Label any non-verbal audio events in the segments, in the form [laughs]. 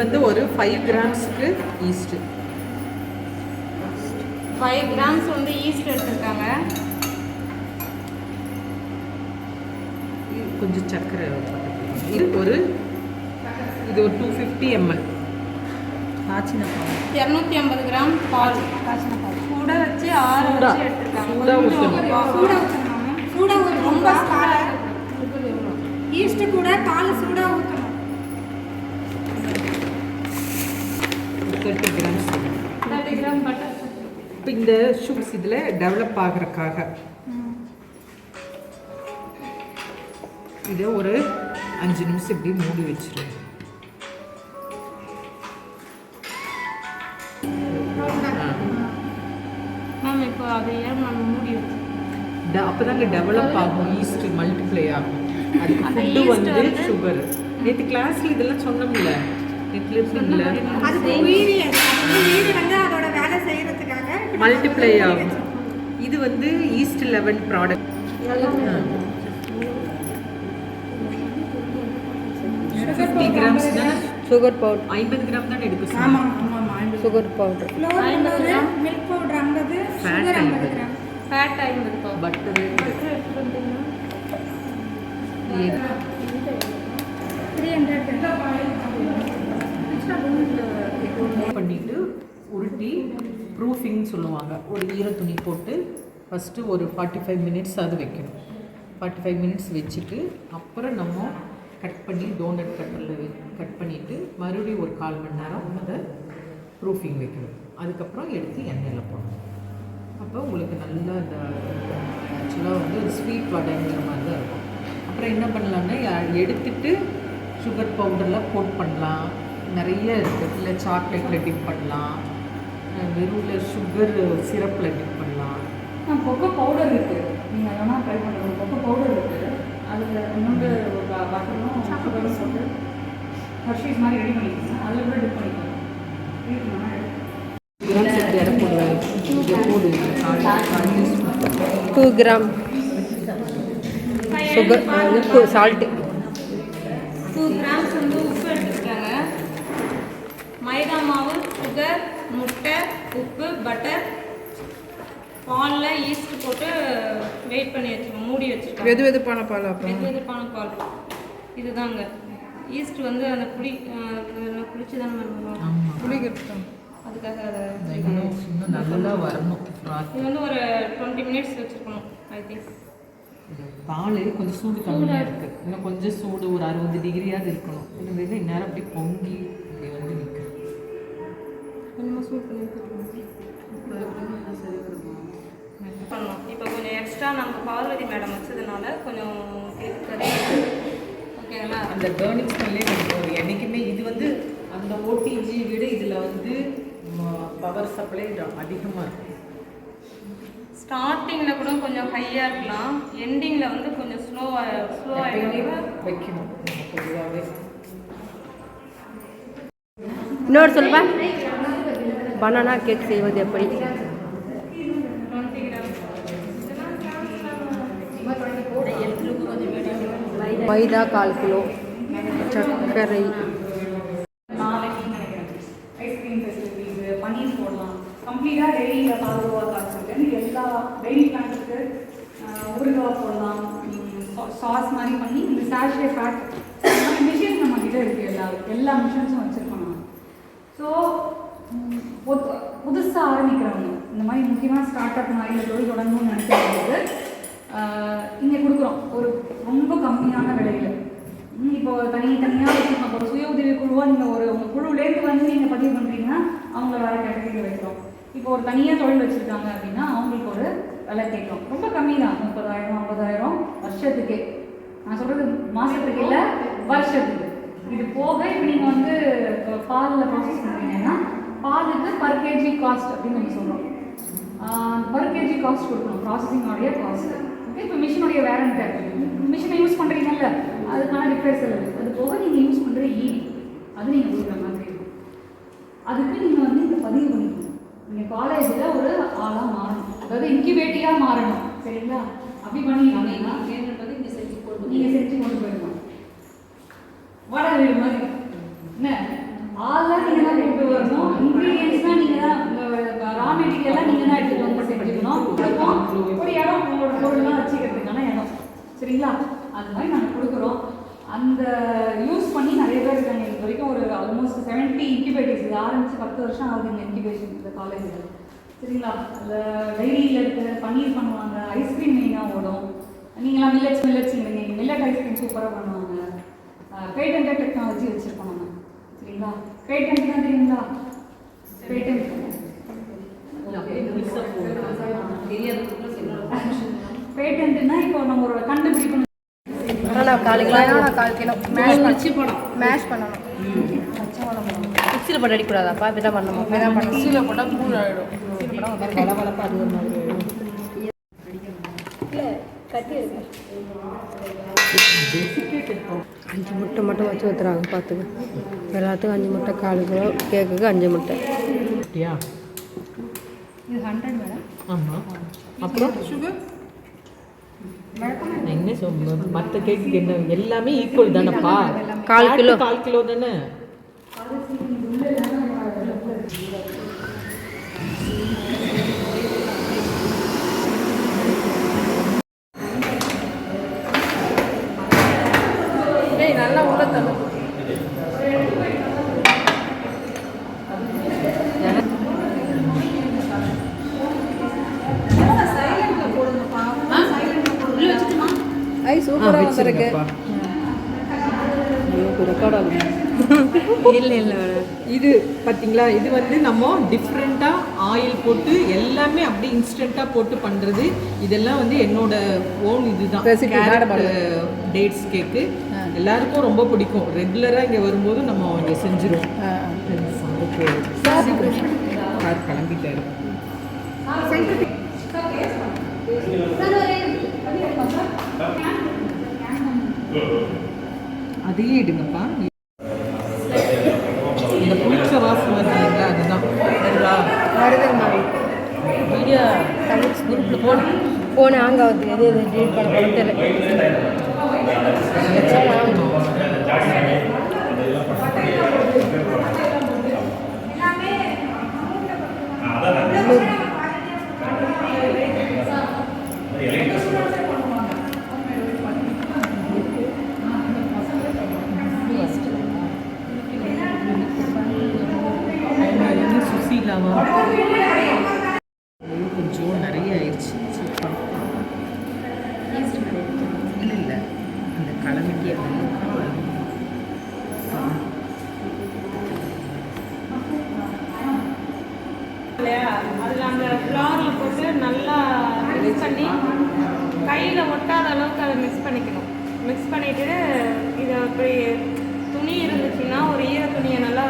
வந்து ஒரு ஃபைவ் கிராம்ஸ்க்கு ஈஸ்ட்டு ஃபைவ் கிராம்ஸ் வந்து ஈஸ்ட் எடுத்திருக்காங்க. கொஞ்சம் சர்க்கரை. இது ஒரு இது ஒரு டூ ஃபிஃப்டி எம்எல் காய்ச்சின பால் இரநூத்தி ஐம்பது கிராம் பால். காய்ச்சின பால் சுட வச்சு ஆற. வச்சு எடுத்திருக்காங்க. சூடா ஊத்தணும். சூடா ஊற்றணும் சூடா ரொம்ப ஊற்றணும் பால் ஈஸ்ட் கூட பால் சூடா ஊற்றணும் thirty grams thirty gram butter இப்போ இந்த ஷுகர்ஸ் இதில் டெவலப் ஆகிறதுக்காக. இதை ஒரு அஞ்சு நிமிஷம் இப்படி மூடி வச்சிருங்க ஆ. மேம் இப்போ அதை ஏன் மேம் மூடி அப்பதாங்க டெவலப் ஆகும் ஈஸ்ட் மல்டிப்ளை ஆகும். அந்த ஃபுட்டு வந்து- சுகர் நேற்று கிளாஸ்ல இதெல்லாம் சொன்னோம்ல. மல்டிப்ளை ஆகும். இது வந்து yeast eleven product fifty grams தானே? சுகர் பவுடர் ஐம்பது கிராம் தானே எடுக்க ஆமா சொன்னாங்க ஆமா ஆமா. சுகர் பவுடர் மில்க் பவுடர் ஐம்பது சுகர் ஐம்பது. கிராம் ஃபேட் ஐம்பது பால் பட்டர் பட்டர் எடுத்துட்டு வந்தீங்கன்னா த்ரீ ஹண்ட்ரட் பண்ணிட்டு உருட்டி ப்ரூஃபிங் சொல்லுவாங்க. ஒரு ஈர துணி போட்டு ஃபஸ்ட்டு ஒரு ஃபார்ட்டி ஃபைவ் மினிட்ஸ் அது வைக்கணும். ஃபார்ட்டி ஃபைவ் மினிட்ஸ் வச்சுட்டு அப்புறம் நம்ம கட் பண்ணி டோனட் கட்டரில் கட் பண்ணிவிட்டு மறுபடியும் ஒரு கால் மணி நேரம் அதை ப்ரூஃபிங் வைக்கணும். அதுக்கப்புறம் எடுத்து எண்ணெயில் போடணும். அப்போ உங்களுக்கு நல்லா அந்த ஆக்சுவலாக வந்து ஸ்வீட் வடைங்கிற மாதிரி தான் இருக்கும். அப்புறம் என்ன பண்ணலாம்னா எடுத்துட்டு சுகர் பவுடரில் கோட் பண்ணலாம். நிறைய இருக்குது இல்லை சாக்லேட்டில் டிப் பண்ணலாம். அஹ் வெறும்ல சுகர் சிரப்பில் டிப் பண்ணலாம். கொக்கோ பவுடர் இருக்கு. நீங்கள் வேணால் ட்ரை பண்ணுறது கொக்கோ பவுடர் இருக்கு. அதில் இன்னொன்று பட்டரும் சுகரும் போட்டு ஹர்ஷீஸ் மாதிரி ரெடி பண்ணிக்கோங்க. அதில் கூட டிப் பண்ணிக்கோங்க. டூ கிராம் சுகர் உப்பு சால்ட்டு டூ கிராம்ஸ் வந்து மைதா மாவு சுகர் முட்டை உப்பு பட்டர் பாலில் ஈஸ்ட் போட்டு வெயிட் பண்ணி வச்சுருக்கோம் மூடி வச்சுருக்கோம். வெது வெதுப்பான பால் அப்புறம்? வெது வெதுப்பான பால். இதுதாங்க. ஈஸ்ட் வந்து அந்த புளி புளிச்சு தானே புளிக்கிறது அதுக்காக அதை இன்னும் இன்னும் நல்லா வரணும். இது வந்து ஒரு டுவெண்ட்டி மினிட்ஸ் வச்சுருக்கணும் ஐ திங்க் பால் கொஞ்சம் சூடு கம்மியாக இருக்குது இன்னும் கொஞ்சம் சூடு ஒரு அறுபது டிகிரியாவது இருக்கணும். இன்னும் இந்நேரம் அப்படி பொங்கி கொஞ்சமாக சூட் பண்ணி பண்ணணும் இப்போ கொஞ்சம் எக்ஸ்ட்ரா நம்ம பார்வதி மேடம் வச்சதுனால கொஞ்சம் ஓகேங்களா அந்த பேர்னிங் ஸ்மெல்லே என்றைக்குமே இது வந்து அந்த ஓடிஜி விட இதில் வந்து பவர் சப்ளை அதிகமாக இருக்கும் ஸ்டார்டிங்கில் கூட கொஞ்சம் ஹையாக இருக்கலாம். எண்டிங்கில் வந்து கொஞ்சம் ஸ்லோவாக ஸ்லோவாக வைக்கணும். பொதுவாகவே இன்னொரு சொல்லுப்பா. பனானா கேக் செய்வது எப்படி மைதா கால் கிலோ சர்க்கரை ஐஸ்கிரீம் பன்னீர் போடலாம் கம்ப்ளீட்டாக டெய்லியில் பாதுகாப்பாக காய்ச்சிட்டு எல்லா டெய்லி பிளான்ஸுக்கு ஊறுகாய் போடலாம் சாஸ் மாதிரி பண்ணி இந்த சாஷே பேக் மிஷின் நம்ம கிட்டே இருக்குது எல்லா எல்லா மிஷின்ஸும் வச்சுருக்கோம் ஸோ புதுசாக ஆரம்பிக்கிறவங்க இந்த மாதிரி முக்கியமாக ஸ்டார்ட் அப் மாதிரி தொழில் தொடங்கணும்னு நினைக்கிறவங்களுக்கு இங்கே கொடுக்குறோம். ஒரு ரொம்ப கம்மியான விலையில். இப்போ தனி தனியாக வச்சுருக்கோம். இப்போ சுய உதவி குழுவாக நீங்கள் ஒரு உங்கள் குழுலேருந்து வந்து நீங்கள் பதிவு பண்ணுறீங்கன்னா அவங்கள வேறு கேட்டகரியில் வைக்கிறோம். இப்போ ஒரு தனியாக தொழில் வச்சுருக்காங்க அப்படின்னா அவங்களுக்கு ஒரு விலை கேட்கும் ரொம்ப கம்மி தான் முப்பதாயிரம் ஐம்பதாயிரம் வருஷத்துக்கே. நான் சொல்கிறது மாதத்துக்கு இல்லை வருஷத்துக்கு. இது போக இப்போ நீங்கள் வந்து பாலில் ப்ராசஸ் பண்ணுறீங்கன்னா பாலுக்கு பர் கேஜி காஸ்ட் அப்படின்னு நம்ம சொல்கிறோம் பர் கேஜி காஸ்ட் கொடுக்கணும். ப்ராசஸிங்கோடைய காஸ்ட் ஓகே இப்போ மிஷினுடைய வேரண்ட் மிஷினை யூஸ் பண்ணுறீங்கல்ல அதுக்கான ரிப்பேர் செலவு அது போக நீங்கள் யூஸ் பண்ணுற ஈடி அது நீங்கள் கொடுக்குற மாதிரி இருக்கும். அதுக்கு நீங்கள் வந்து இந்த பதிவு பண்ணிக்கணும். நீங்கள் காலேஜில் ஒரு ஆளாக மாறணும். அதாவது இன்குபேட்டியாக மாறணும். சரிங்களா? அப்படி பண்ணிட்டீங்கன்னா நீங்கள் செஞ்சு கொண்டு போயிடணும். வாடகை வீடு மாதிரி என்ன அந்த மாதிரி நாங்கள் கொடுக்குறோம் அந்த யூஸ் பண்ணி நிறைய பேர் இருக்காங்க இது வரைக்கும் ஒரு ஆல்மோஸ்ட் செவன்ட்டி இன்குபேட்டர்ஸ் இது வருஷம் ஆகுது இந்த இன்குபேஷன் இந்த காலேஜில் சரிங்களா? அதில் டைரியில் இருக்க பன்னீர் பண்ணுவாங்க ஐஸ்கிரீம் மெயினாக ஓடும். நீங்களாம் மில்லட்ஸ் மில்லட்ஸுங்கிறீங்க மில்லட் ஐஸ்கிரீம் சூப்பராக பண்ணுவாங்க. பேட்டன்ட் டெக்னாலஜி வச்சுருக்கோம் நம்ம. சரிங்களா? பேட்டன்ட் தான் தெரியுங்களா? பேட்டன்ட் பேட்டன்ட்னா இப்போ நம்ம ஒரு கண்டுபிடிக்கணும். கால் கிலோ. பனானா கால் கிலோ. மேஷ் வச்சு போடும். மேஷ் பண்ணணும். மிக்சியில் போட்டு அடிக்கூடாதாப்பா இப்படி தான் பண்ணணும். இப்படி தான் பண்ணணும். மிக்சியில் போட்டால் கூழ் ஆகிடும் வளவளப்பாக அது ஒரு மாதிரி அஞ்சு முட்டை மட்டும் வச்சு ஊற்றுறாங்க பார்த்துக்க. எல்லாத்துக்கும் அஞ்சு முட்டை கால் கிலோ கேக்குக்கு அஞ்சு முட்டை. அப்படியா? இது ஹண்ட்ரட் மேடம். ஆமாம் அப்புறம்? சுகர் என்ன சொல்ல மற்ற கேக்குக்கு என்ன? எல்லாமே ஈக்குவல் தானேப்பா? கால் கிலோ. கால் கிலோ தானே நல்லா உள்ள தரும் ஐ இல்லை [laughs] இல்லை இது பார்த்தீங்களா இது வந்து நம்ம டிஃப்ரெண்ட்டாக ஆயில் போட்டு எல்லாமே அப்படியே இன்ஸ்டண்ட்டாக போட்டு பண்ணுறது இதெல்லாம் வந்து என்னோட ஓன் இதுதான். டேட்ஸ் கேக்கு எல்லாருக்கும் ரொம்ப பிடிக்கும். ரெகுலராக இங்கே வரும்போது நம்ம இங்கே செஞ்சிருவோம் சார் கிளம்பிட்டாரு. அதையே எடுங்கப்பா. இந்த புளிச்ச வாசம் வருதுங்களா அதுதான். வருதா வருதுங்கம்மா. வீடியோ குரூப்பில் போன் ஃபோன் ஹேங் ஆகுது எது எது டீட் பண்ண போகிறது தெரியல என்ன சுசீலாவா ஐயோ, கொஞ்சம் நிறைய ஆயிடுச்சு சூப்பர் இல்லை இல்லை அந்த கலமிட்டியே இல்லையா? அதில் அந்த ஃப்ளாரில் போட்டு நல்லா மிக்ஸ் பண்ணி கையில் ஒட்டாத அளவுக்கு அதை மிக்ஸ் பண்ணிக்கணும். மிக்ஸ் பண்ணிவிட்டு இதை அப்படி துணி இருந்துச்சுன்னா ஒரு ஈர துணியை நல்லா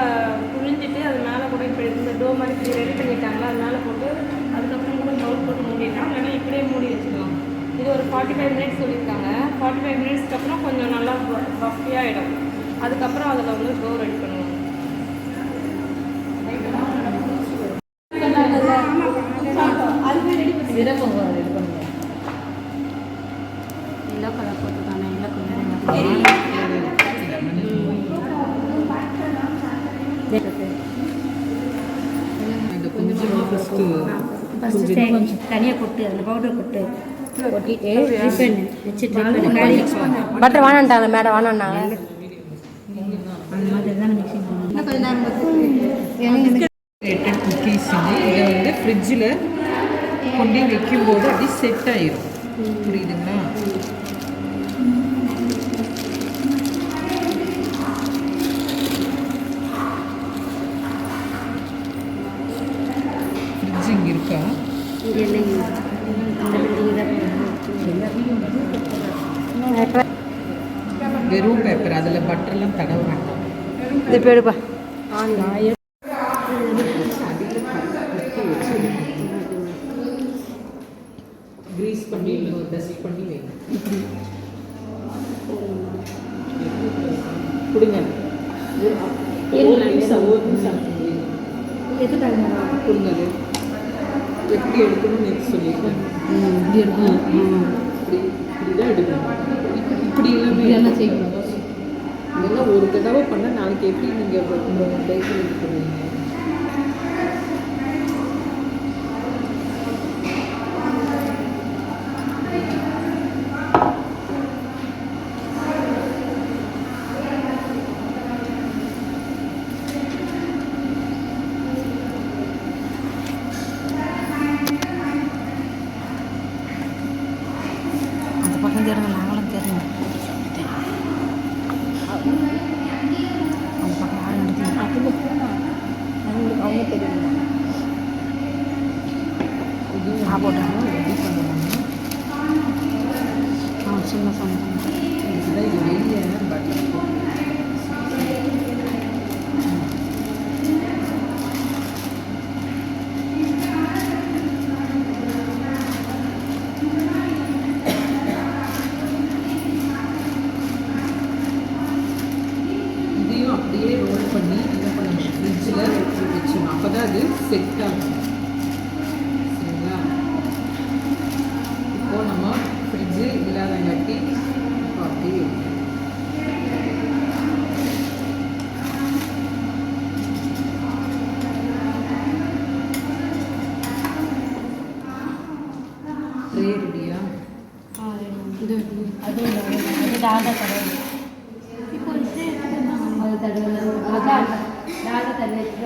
புழிஞ்சிட்டு அது மேலே கூட இப்படி இந்த டோ மாதிரி இப்படி ரெடி பண்ணிட்டாங்களா அது மேலே போட்டு அதுக்கப்புறம் கூட பவுல் போட்டு மூடிடலாம். இல்லைன்னா இப்படியே மூடி வச்சுக்கலாம். இது ஒரு ஃபார்ட்டி ஃபைவ் மினிட்ஸ் சொல்லியிருக்காங்க. ஃபார்ட்டி ஃபைவ் மினிட்ஸ்க்கு அப்புறம் கொஞ்சம் நல்லா பஃபியாகிடும் அதுக்கப்புறம் அதில் வந்து டோ ரெடி பண்ணுவாங்க எல்லோ கலர் போட்டுருக்காங்க எல்லோ கலர் இந்த கொஞ்சமாக ஃபஸ்ட்டு ஃபஸ்ட்டு தனியாக கொட்டு அந்த பவுடர் கொட்டு கொட்டிட்டு பட்டர் வேணான்ட்டாங்க மேடம் வேணான்னாங்க அந்த மாதிரி தான் மிக்சிங் இதை வந்து ஃப்ரிட்ஜில் கொண்டு வைக்கும்போது அப்படியே செட் ஆயிடும் புரியுதுங்களா ஃப்ரிட்ஜ் இங்கே இருக்கா வெறும் பேப்பர் அதில் பட்டர்லாம் தடவ வேண்டாம். இது போயிடுப்பா கிரீஸ் பண்ணி டஸ்ட் பண்ணி வைங்க.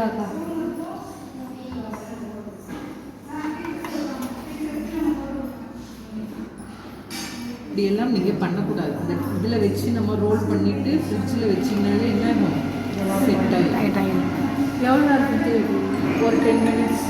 தடவை வச்சுக்கோ அக்கா இப்படி எல்லாம் நீங்கள் பண்ணக்கூடாது. அந்த இதில் வச்சு நம்ம ரோல் பண்ணிவிட்டு ஃப்ரிட்ஜில் வச்சிங்கனாலே என்ன ஆகும்? செட் ஆகிடும் எவ்வளோ வைக்கணும் ஒரு டென் மினிட்ஸ்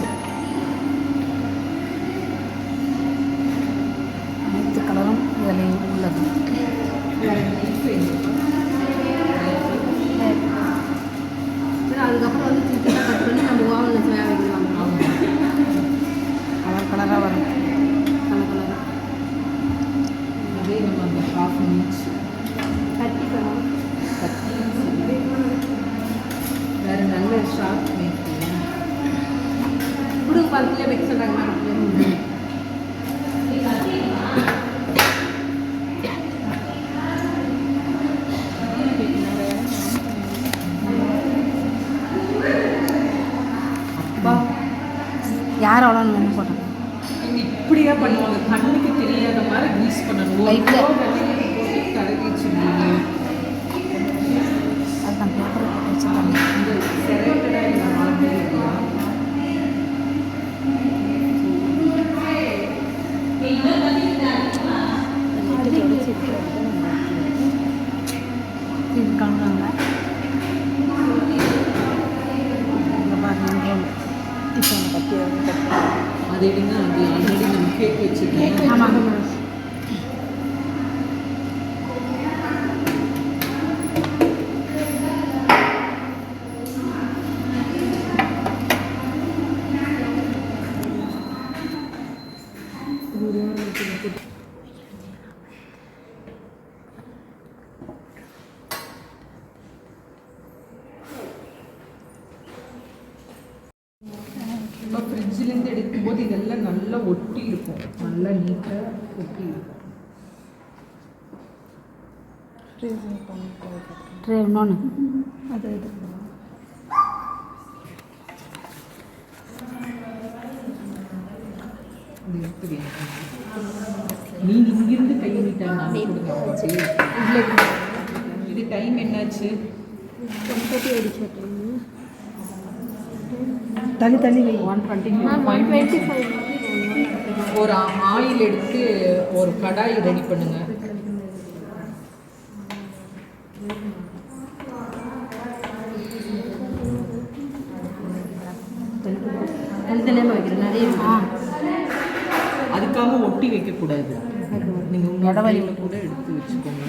இப்போ ஃப்ரிட்ஜிலேருந்து எடுக்கும்போது இதெல்லாம் நல்லா ஒட்டி இருக்கும். நல்லா நீட்டாக ஒட்டி இருக்கும். அது இது. நீங்க இங்கிருந்து கை நீட்டாங்க அப்படியே. இது டைம் என்னாச்சு? தள்ளி தள்ளி வை. ஒன் டுவெண்ட்டி ஒரு ஆயில் எடுத்து ஒரு கடாய் ரெடி பண்ணுங்க. தள்ளி தள்ளியாக வைக்கிறேன். நிறைய ஆ. அதுக்காக ஒட்டி வைக்கக்கூடாது. நீங்கள் உங்கள் இடவழியில் கூட எடுத்து வச்சுக்கோங்க.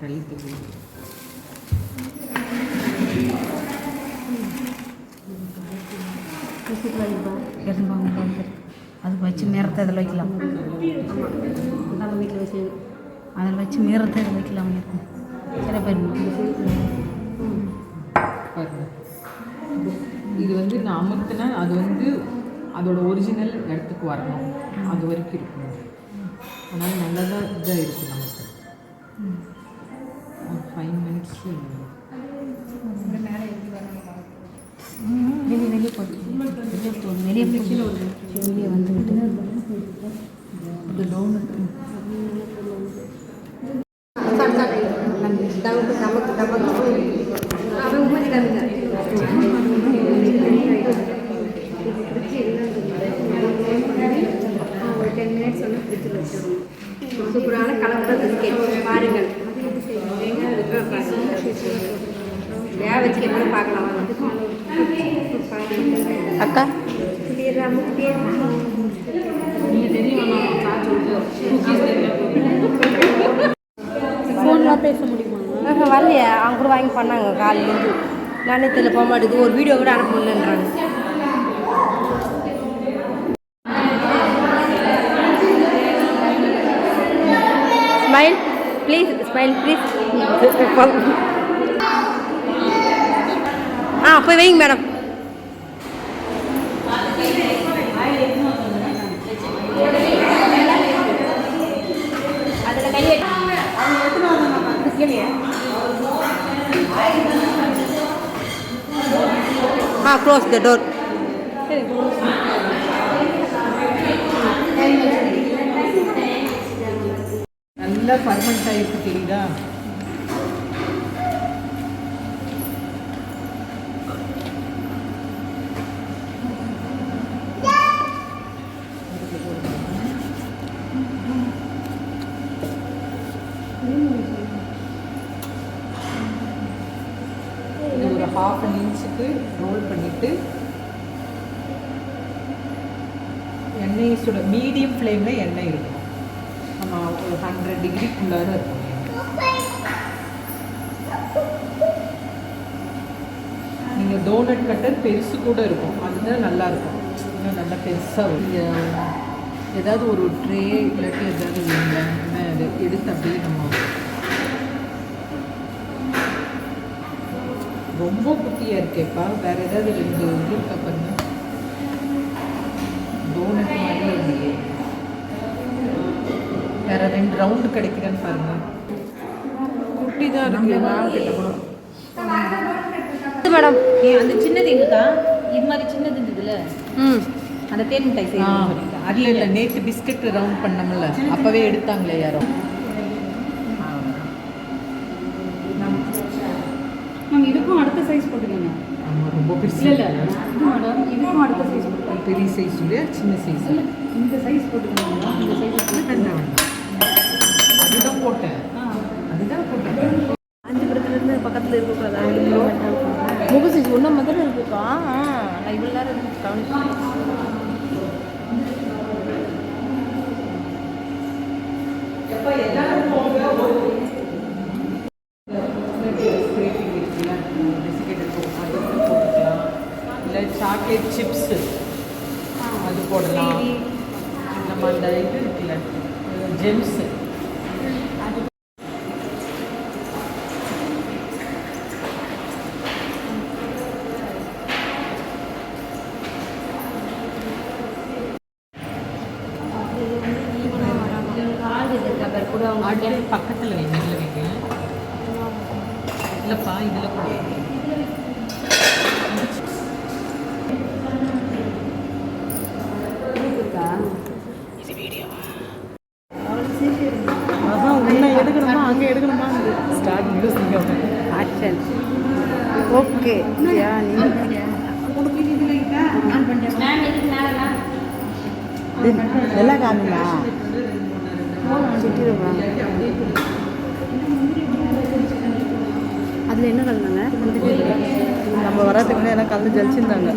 தள்ளி தள்ளி. இருப்பாங்க அது வச்சு மீறத்தை இதில் வைக்கலாம் நம்ம வீட்டில் வச்சு அதில் வச்சு மீறத்தை இதில் வைக்கலாம் சில பேர் இது வந்து நான் அமுத்தினா அது வந்து அதோட ஒரிஜினல் இடத்துக்கு வரணும். அது வரைக்கும் இருக்கணும். அதனால் நல்லதாக இதாக இருக்குது நமக்கு. ஃபைவ் மினிட்ஸ் வெளியே வெளியே போட்டு வெளியே போகுது வெளியே போகுது வெளியே வந்துக்கிட்டு இந்த டோனட் டென் மினிட்ஸ் வந்து ஃப்ரிட்ஜில் வச்சிடணும் சூப்பரான கலர் பிஸ்கெட் பாருங்கள் வேக வச்சு பார்க்கலாம் அக்கா? ஃபோன்லாம் பேச முடியுமா? வரலையே. அவங்க கூட வாங்கி பண்ணாங்க காலையிலேருந்து நானே தெரியல போக மாட்டேது ஒரு வீடியோ கூட அனுப்ப முடியலன்றாங்க ஸ்மைல் ப்ளீஸ் ஸ்மைல் ப்ளீஸ் போய் வைங்க madam. Ah close the door நல்லா ஃபர்மெண்ட் ஆகிருக்கு தெரியுதா இது ஒரு ஹாஃப் அன் இன்ச்சுக்கு ரோல் பண்ணிவிட்டு சுட மீடியம் ஃப்ளேமில் எண்ணெய் இருக்கும். நம்ம ஒரு ஹண்ட்ரட் டிகிரிக்குள்ளார இருக்கும். நீங்கள் டோனட் கட்டர் பெருசு கூட இருக்கும். அதுதான் நல்லா இருக்கும். இன்னும் நல்லா பெருசாக நீங்கள் ஏதாவது ஒரு ட்ரே இல்லாட்டி ஏதாவது இல்லைங்க என்ன இது எடுத்து அப்படியே நம்ம ரொம்ப குட்டியாக இருக்கேப்பா. வேறு ஏதாவது ரெண்டு இருக்கா பாருங்க டோனட் வேற ரெண்டு ரவுண்டு கிடைக்குதான்னு பாருங்க. குட்டி தான் இருக்கு மேடம் ஏன் அந்த சின்னது எங்கக்கா இது மாதிரி சின்னது இருந்ததுல ம். அந்த தேன் மிட்டாய் சொல்லிட்டு. அதில் இல்லை நேற்று பிஸ்கட் ரவுண்ட் பண்ணோம்ல. அப்போவே எடுத்தாங்களே யாரோ. மேம் இதுக்கும் அடுத்த சைஸ் போட்டுக்கோங்க. ஆமாம் ரொம்ப பெருசு. இல்லை இல்லை. இது மேடம் இதுக்கும் அடுத்த சைஸ் போட்டுக்கோங்க. பெரிய சைஸ் இல்லையா சின்ன சைஸ் இந்த சைஸ் போட்டுக்கோங்க. இந்த சைஸ் வேண்டாம் வேண்டாம் போட்டேன். அதுதான் போட்டேன். காஞ்சிபுரத்துலேருந்து பக்கத்தில் இருக்கக்கூடாதா? முகசைஸ் ஒன்றா முதல்ல இருக்குக்கா நான் இவ்வளோ நேரம் இல்லை சாக்லேட் சிப்ஸு அது போடலாம். நம்ம அந்த இது இருக்குல்ல ஜெம்ஸு கூட அவங்க அடுத்து பக்கத்தில் வைங்க இதில் வைங்க இல்லைப்பா இதில் கூட அதான் உன்னை எடுக்கணுமா அங்கே எடுக்கணுமா? ஸ்டார்ட் மியூசிக் ஆக்ஷன் ஓகே யா எல்லாம் காணுமா சிட்டிருமா அதில் என்ன கலந்தாங்க? நம்ம வரதுக்கு முன்னாடி எல்லாம் கலந்து ஜலிச்சிருந்தாங்க.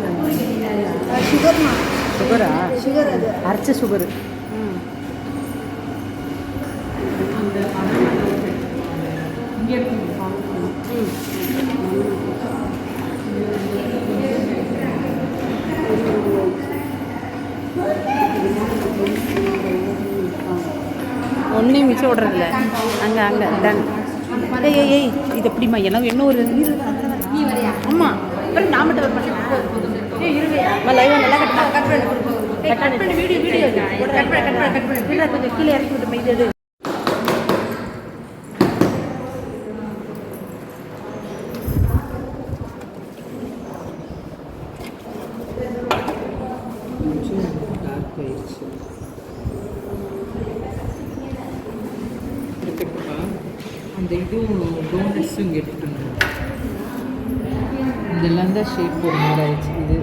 சுகர்மா சுகரா சுகர் அது. அரைச்ச சுகரு இங்கே மிச்சம் விடுறதில்ல அங்கே அங்கே டன் ஏய் ஏய் ஏய் இது எப்படிம்மா? எல்லாம் என்ன ஒரு ஆமாம் அப்புறம் நான் மட்டும் ஒரு லைவ் நல்லா கட் பண்ணி கட் பண்ணி. Video video. கட் பண்ணி கட் பண்ணி கட் பண்ணி. கொஞ்சம் கீழே இறக்கி விட்டு இது எடு. கொஞ்சம் டார்க் ஆயிடுச்சு இருக்கட்டும்ப்பா அந்த இதுவும் டோனட்ஸும் இங்கே எடுத்துட்டு வந்துடும் இதெல்லாம் தான் ஷேப் ஒரு மாதிரி ஆயிடுச்சு. இது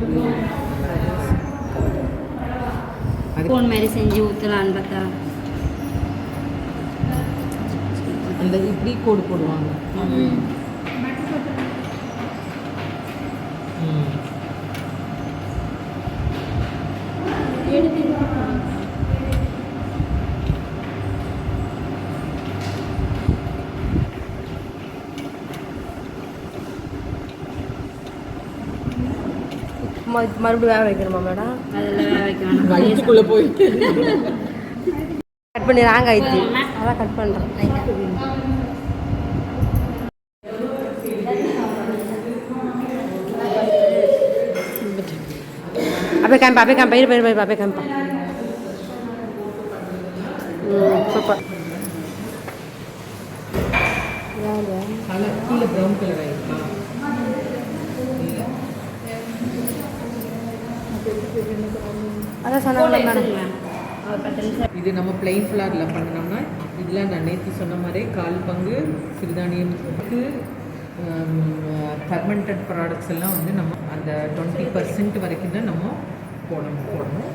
அது மாதிரி செஞ்சு ஊற்றலான்னு பார்த்தா. அந்த இப்படி கோடு போடுவாங்க. ம். ம- மறுபடியும் வேக வைக்கணுமா மேடம் வயிற்றுக்குள்ளே போயிட்டு கட் பண்ணி ராங் ஆயிடுச்சு. அதான் கட் பண்ணுறேன் அப்படியே காமிப்பா அப்படியே காமிப்பா இரு பயிர் அப்படியே காமிப்பா ம் சூப்பர். கீழே ப்ரௌன் கலர் ஆயிருக்கா. அதான் சொன்னாங்க மேடம் இது நம்ம பிளெயின் ஃப்ளாரில் பண்ணணும்னா இதில் நான் நேற்று சொன்ன மாதிரி கால் பங்கு சிறுதானியத்துக்கு ஃபர்மெண்டட் ப்ராடக்ட்ஸ் எல்லாம் வந்து நம்ம அந்த டுவெண்ட்டி பர்சன்ட் வரைக்கும் தான் நம்ம போடணும் போடணும்.